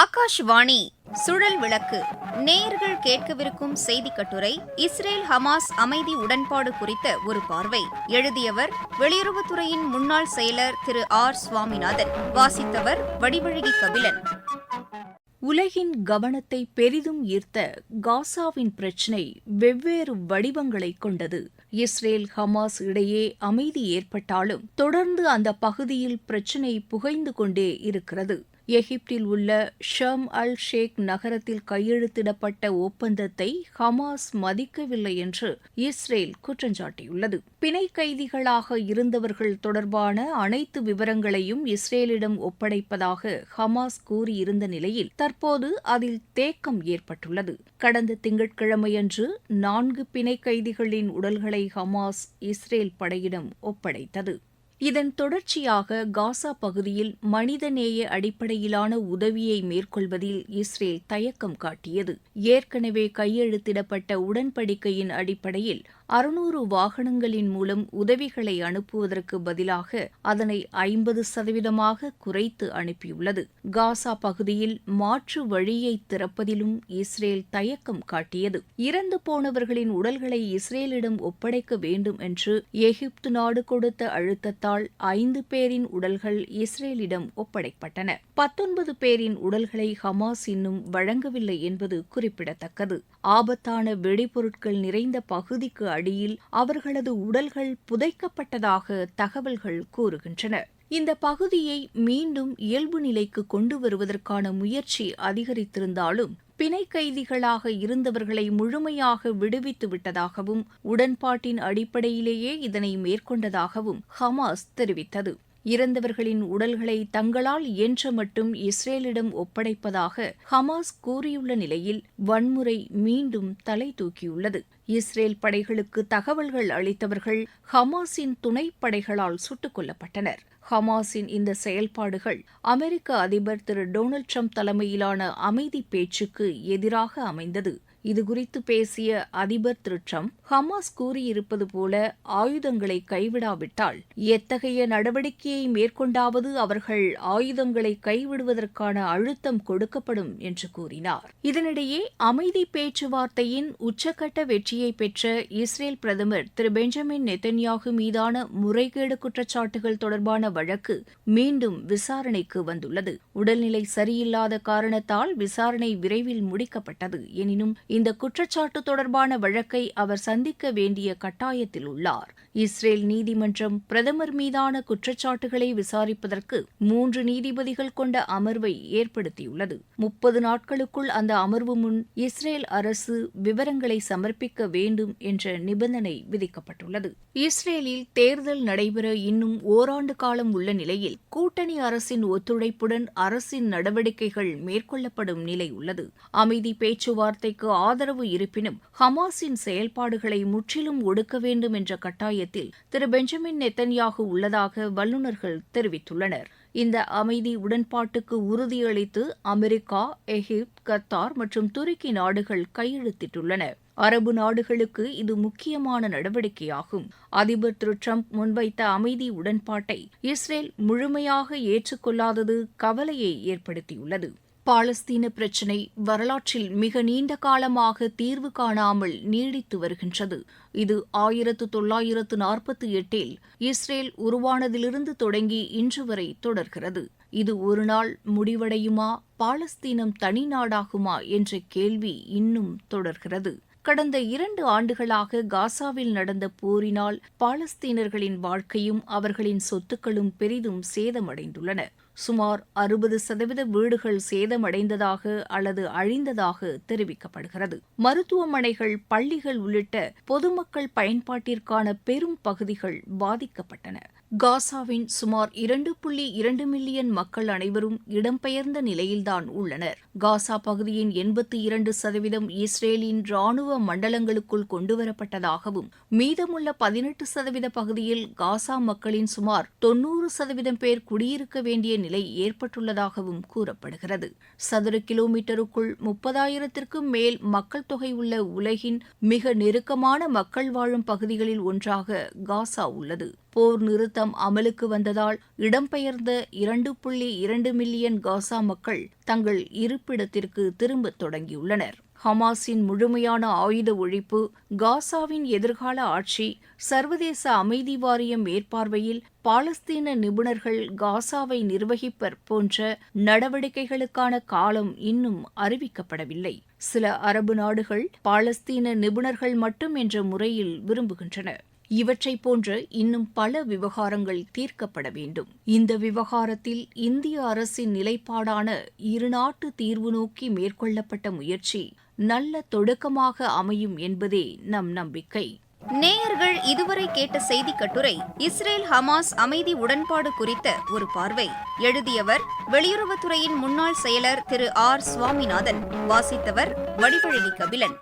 ஆகாஷ்வாணி சுழல் விளக்கு. நேயர்கள் கேட்கவிருக்கும் செய்தி கட்டுரை இஸ்ரேல் ஹமாஸ் அமைதி உடன்பாடு குறித்த ஒரு பார்வை. எழுதியவர் வெளியுறவுத்துறையின் முன்னாள் செயலர் திரு ஆர் சுவாமிநாதன். வாசித்தவர் வடிவழகி கபிலன். உலகின் கவனத்தை பெரிதும் ஈர்த்த காசாவின் பிரச்சினை வெவ்வேறு வடிவங்களை கொண்டது. இஸ்ரேல் ஹமாஸ் இடையே அமைதி ஏற்பட்டாலும் தொடர்ந்து அந்த பகுதியில் பிரச்சினை புகைந்து கொண்டே இருக்கிறது. எகிப்தில் உள்ள ஷம் அல் ஷேக் நகரத்தில் கையெழுத்திடப்பட்ட ஒப்பந்தத்தை ஹமாஸ் மதிக்கவில்லை என்று இஸ்ரேல் குற்றஞ்சாட்டியுள்ளது பிணை கைதிகளாக இருந்தவர்கள் தொடர்பான அனைத்து விவரங்களையும் இஸ்ரேலிடம் ஒப்படைப்பதாக ஹமாஸ் கூறியிருந்த நிலையில் தற்போது அதில் தேக்கம் ஏற்பட்டுள்ளது. கடந்த திங்கட்கிழமையன்று நான்கு பிணை கைதிகளின் உடல்களை ஹமாஸ் இஸ்ரேல் படையிடம் ஒப்படைத்தது. இதன் தொடர்ச்சியாக காசா பகுதியில் மனிதநேய அடிப்படையிலான உதவியை மேற்கொள்வதில் இஸ்ரேல் தயக்கம் காட்டியது. ஏற்கனவே கையெழுத்திடப்பட்ட உடன்படிக்கையின் அடிப்படையில் அறுநூறு வாகனங்களின் மூலம் உதவிகளை அனுப்புவதற்கு பதிலாக அதனை ஐம்பது சதவீதமாக குறைத்து அனுப்பியுள்ளது. காசா பகுதியில் மாற்று வழியை திறப்பதிலும் இஸ்ரேல் தயக்கம் காட்டியது. இறந்து போனவர்களின் உடல்களை இஸ்ரேலிடம் ஒப்படைக்க வேண்டும் என்று எகிப்து நாடு கொடுத்த அழுத்தத்தால் ஐந்து பேரின் உடல்கள் இஸ்ரேலிடம் ஒப்படைக்கப்பட்டன பத்தொன்பது பேரின் உடல்களை ஹமாஸ் இன்னும் வழங்கவில்லை என்பது குறிப்பிடத்தக்கது. ஆபத்தான வெடிபொருட்கள் நிறைந்த பகுதிக்கு அடியில் அவர்களது உடல்கள் புதைக்கப்பட்டதாக தகவல்கள் கூறுகின்றன. இந்த பகுதியை மீண்டும் இயல்பு நிலைக்கு கொண்டு வருவதற்கான முயற்சி அதிகரித்திருந்தாலும் பிணை கைதிகளாக இருந்தவர்களை முழுமையாக விடுவித்து விட்டதாகவும் உடன்பாட்டின் அடிப்படையிலேயே இதனை மேற்கொண்டதாகவும் ஹமாஸ் தெரிவித்தது. இறந்தவர்களின் உடல்களை தங்களால் இயன்ற மட்டும் இஸ்ரேலிடம் ஒப்படைப்பதாக ஹமாஸ் கூறியுள்ள நிலையில் வன்முறை மீண்டும் தலை தூக்கியுள்ளது. இஸ்ரேல் படைகளுக்கு தகவல்கள் அளித்தவர்கள் ஹமாஸின் துணைப்படைகளால் சுட்டுக் கொல்லப்பட்டனர். ஹமாஸின் இந்த செயல்பாடுகள் அமெரிக்க அதிபர் திரு டொனால்டு ட்ரம்ப் தலைமையிலான அமைதி பேச்சுக்கு எதிராக அமைந்தது. இதுகுறித்து பேசிய அதிபர் திரு ட்ரம்ப் ஹமாஸ் கூறியிருப்பது போல ஆயுதங்களை கைவிடாவிட்டால் எத்தகைய நடவடிக்கையை மேற்கொண்டாவது அவர்கள் ஆயுதங்களை கைவிடுவதற்கான அழுத்தம் கொடுக்கப்படும் என்று கூறினார். இதனிடையே அமைதி பேச்சுவார்த்தையின் உச்சக்கட்ட வெற்றியை பெற்ற இஸ்ரேல் பிரதமர் திரு பெஞ்சமின் நெத்தன்யாகு மீதான முறைகேடு குற்றச்சாட்டுகள் தொடர்பான வழக்கு மீண்டும் விசாரணைக்கு வந்துள்ளது. உடல்நிலை சரியில்லாத காரணத்தால் விசாரணை விரைவில் முடிக்கப்பட்டது. எனினும் இந்த குற்றச்சாட்டு தொடர்பான வழக்கை அவர் சந்திக்க வேண்டிய கட்டாயத்தில் உள்ளார். இஸ்ரேல் நீதிமன்றம் பிரதமர் மீதான குற்றச்சாட்டுகளை விசாரிப்பதற்கு மூன்று நீதிபதிகள் கொண்ட அமர்வை ஏற்படுத்தியுள்ளது. முப்பது நாட்களுக்குள் அந்த அமர்வு முன் இஸ்ரேல் அரசு விவரங்களை சமர்ப்பிக்க வேண்டும் என்ற நிபந்தனை விதிக்கப்பட்டுள்ளது. இஸ்ரேலில் தேர்தல் நடைபெற இன்னும் ஓராண்டு காலம் உள்ள நிலையில் கூட்டணி அரசின் ஒத்துழைப்புடன் அரசின் நடவடிக்கைகள் மேற்கொள்ளப்படும் நிலை உள்ளது. அமைதி பேச்சுவார்த்தைக்கு ஆதரவு இருப்பினும் ஹமாஸின் செயல்பாடுகளை முற்றிலும் ஒடுக்க வேண்டும் என்ற கட்டாயத்தில் திரு பெஞ்சமின் நெத்தன்யாகு உள்ளதாக வல்லுநர்கள் தெரிவித்துள்ளனர். இந்த அமைதி உடன்பாட்டுக்கு உறுதியளித்து அமெரிக்கா எகிப்து கத்தார் மற்றும் துருக்கி நாடுகள் கையெழுத்திட்டுள்ளன. அரபு நாடுகளுக்கு இது முக்கியமான நடவடிக்கையாகும். அதிபர் திரு டிரம்ப் முன்வைத்த அமைதி உடன்பாட்டை இஸ்ரேல் முழுமையாக ஏற்றுக்கொள்ளாதது கவலையை ஏற்படுத்தியுள்ளது. பாலஸ்தீன பிரச்சினை வரலாற்றில் மிக நீண்ட காலமாக தீர்வு காணாமல் நீடித்து வருகின்றது. இது ஆயிரத்து தொள்ளாயிரத்து நாற்பத்தி எட்டில் இஸ்ரேல் உருவானதிலிருந்து தொடங்கி இன்று வரை தொடர்கிறது. இது ஒரு நாள் முடிவடையுமா பாலஸ்தீனம் தனி நாடாகுமா என்ற கேள்வி இன்னும் தொடர்கிறது. கடந்த இரண்டு ஆண்டுகளாக காசாவில் நடந்த போரினால் பாலஸ்தீனர்களின் வாழ்க்கையும் அவர்களின் சொத்துக்களும் பெரிதும் சேதமடைந்துள்ளன. சுமார் அறுபது சதவீத வீடுகள் சேதமடைந்ததாக அல்லது அழிந்ததாக தெரிவிக்கப்படுகிறது. மருத்துவமனைகள் பள்ளிகள் உள்ளிட்ட பொதுமக்கள் பயன்பாட்டிற்கான பெரும் பகுதிகள் பாதிக்கப்பட்டன. காசாவின் சுமார் இரண்டு புள்ளி இரண்டு மில்லியன் மக்கள் அனைவரும் இடம்பெயர்ந்த நிலையில்தான் உள்ளனர். காசா பகுதியின் எண்பத்தி இரண்டு சதவீதம் இஸ்ரேலின் ராணுவ மண்டலங்களுக்குள் கொண்டுவரப்பட்டதாகவும் மீதமுள்ள பதினெட்டு சதவீத பகுதியில் காசா மக்களின் சுமார் தொன்னூறு சதவீதம் பேர் குடியிருக்க வேண்டிய நிலை ஏற்பட்டுள்ளதாகவும் கூறப்படுகிறது. சதுர கிலோமீட்டருக்குள் முப்பதாயிரத்திற்கும் மேல் மக்கள் தொகை உள்ள உலகின் மிக நெருக்கமான மக்கள் வாழும் பகுதிகளில் ஒன்றாக காசா உள்ளது. போர் நிறுத்தம் அமலுக்கு வந்ததால் இடம்பெயர்ந்த இரண்டு புள்ளி இரண்டு மில்லியன் காசா மக்கள் தங்கள் இருப்பிடத்திற்கு திரும்பத் தொடங்கியுள்ளனர். ஹமாஸின் முழுமையான ஆயுத ஒழிப்பு காசாவின் எதிர்கால ஆட்சி சர்வதேச அமைதி வாரியம் மேற்பார்வையில் பாலஸ்தீன நிபுணர்கள் காசாவை நிர்வகிப்பர் போன்ற நடவடிக்கைகளுக்கான காலம் இன்னும் அறிவிக்கப்படவில்லை. சில அரபு நாடுகள் பாலஸ்தீன நிபுணர்கள் மட்டும் என்ற முறையில் விரும்புகின்றன. இவற்றை போன்ற இன்னும் பல விவகாரங்கள் தீர்க்கப்பட வேண்டும். இந்த விவகாரத்தில் இந்திய அரசின் நிலைப்பாடான இருநாட்டு தீர்வு நோக்கி மேற்கொள்ளப்பட்ட முயற்சி நல்ல தொடக்கமாக அமையும் என்பதே நம் நம்பிக்கை. நேயர்கள் இதுவரை கேட்ட செய்தி கட்டுரை இஸ்ரேல் ஹமாஸ் அமைதி உடன்பாடு குறித்த ஒரு பார்வை. எழுதியவர் வெளியுறவுத்துறையின் முன்னாள் செயலர் திரு ஆர் சுவாமிநாதன் வாசித்தவர் வடிவழி கபிலன்